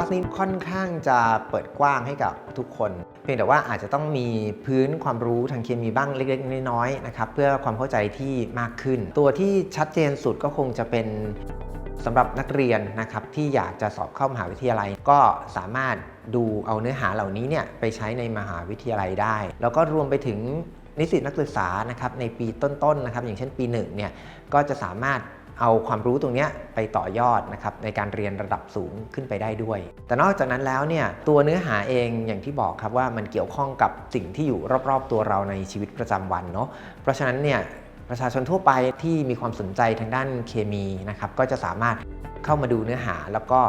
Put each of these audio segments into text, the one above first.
ร์สนี้ค่อนข้างจะเปิดกว้างให้กับทุกคน เพียงแต่ว่าอาจจะต้องมีพื้นความรู้ทางเคมีบ้างเล็กๆ น้อยๆนะครับเพื่อความเข้าใจที่มากขึ้น ตัวที่ชัดเจนสุดก็คงจะเป็นสำหรับนักเรียนนะครับที่อยากจะสอบเข้ามหาวิทยาลัย ก็สามารถดูเอาเนื้อหาเหล่านี้เนี่ยไปใช้ในมหาวิทยาลัยได้ แล้วก็รวมไปถึงนิสิตนักศึกษานะครับในปีต้นๆนะครับอย่างเช่นปีหนึ่งเนี่ยก็จะสามารถ เอาความรู้ตรงนี้ไปต่อยอดนะครับในการเรียนระดับสูงขึ้นไปได้ด้วย แต่นอกจากนั้นแล้วเนี่ยตัวเนื้อหาเองอย่างที่บอกครับว่ามันเกี่ยวข้องกับสิ่งที่อยู่รอบๆ ตัวเราในชีวิตประจำวันเนาะเพราะฉะนั้นเนี่ยประชาชนทั่วไปที่มีความสนใจทางด้านเคมีนะครับก็จะสามารถเข้ามาดูเนื้อหา แล้วก็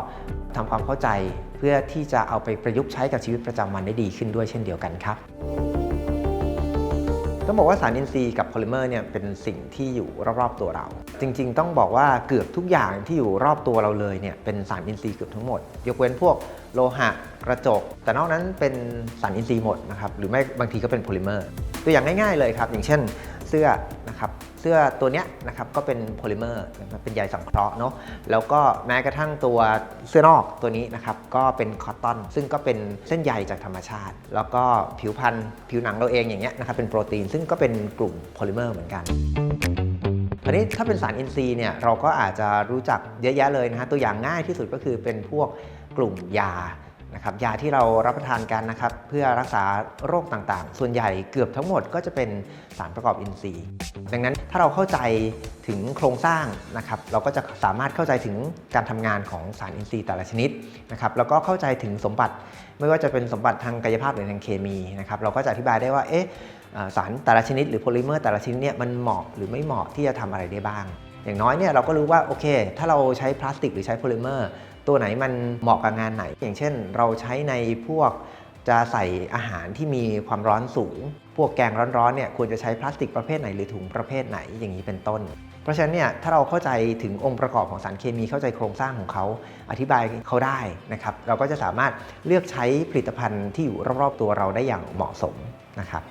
ทำความเข้าใจเพื่อที่จะเอาไปประยุกต์ใช้กับชีวิตประจำวันได้ดีขึ้นด้วยเช่นเดียวกันครับ ต้องบอกว่าสารอินทรีย์กับโพลิเมอร์เนี่ยเป็นสิ่งที่อยู่รอบๆตัวเรา จริงๆ ต้องบอกว่าเกือบทุกอย่างที่อยู่รอบตัวเราเลยเนี่ยเป็นสารอินทรีย์เกือบทั้งหมด ยกเว้นพวกโลหะกระจก แต่นอกนั้นเป็นสารอินทรีย์หมดนะครับหรือไม่บางทีก็เป็นโพลิเมอร์ ตัวอย่างง่ายๆเลยครับอย่างเช่นเสื้อนะครับ สื้อตัวเนี้ยนะครับก็เป็นโพลิเมอร์เป็นใยสังเคราะห์เนาะแล้วก็แม้กระทั่งตัวเสื้อนอกตัวนี้นะครับก็เป็นคอตตอน ซึ่งก็เป็นเส้นใยจากธรรมชาติ แล้วก็ผิวพันธุ์ผิวหนังเราเองอย่างเงี้ยนะครับเป็นโปรตีนซึ่งก็เป็นกลุ่มโพลิเมอร์เหมือนกันอันนี้ถ้าเป็นสารอินทรีย์เนี่ยเราก็อาจจะรู้จักเยอะแยะเลยนะฮะตัวอย่างง่ายที่สุดก็คือเป็นพวกกลุ่มยา นะครับยาที่เรารับประทานกันนะครับเพื่อรักษาโรคต่างๆ ส่วนใหญ่เกือบทั้งหมดก็จะเป็นสารประกอบอินทรีย์ ดังนั้นถ้าเราเข้าใจถึงโครงสร้างนะครับเราก็จะสามารถเข้าใจถึงการทำงานของสารอินทรีย์แต่ละชนิดนะครับแล้วก็เข้าใจถึงสมบัติไม่ว่าจะเป็นสมบัติทางกายภาพหรือทางเคมีนะครับเราก็จะอธิบายได้ว่าเอ๊ะสารแต่ละชนิดหรือโพลิเมอร์แต่ละชนิดเนี่ยมันเหมาะหรือไม่เหมาะที่จะทำอะไรได้บ้าง อย่างน้อยเนี่ยเราก็รู้ว่าโอเค ถ้าเราใช้พลาสติกหรือใช้โพลิเมอร์ ตัวไหนมันเหมาะกับงานไหน อย่างเช่น เราใช้ในพวกจะใส่อาหารที่มีความร้อนสูง พวกแกงร้อนๆเนี่ยควรจะใช้พลาสติกประเภทไหนหรือถุงประเภทไหนอย่างนี้เป็นต้น เพราะฉะนั้นเนี่ยถ้าเราเข้าใจถึงองค์ประกอบของสารเคมีเข้าใจโครงสร้างของเขาอธิบายเขาได้นะครับ เราก็จะสามารถเลือกใช้ผลิตภัณฑ์ที่อยู่รอบๆตัวเราได้อย่างเหมาะสมนะครับ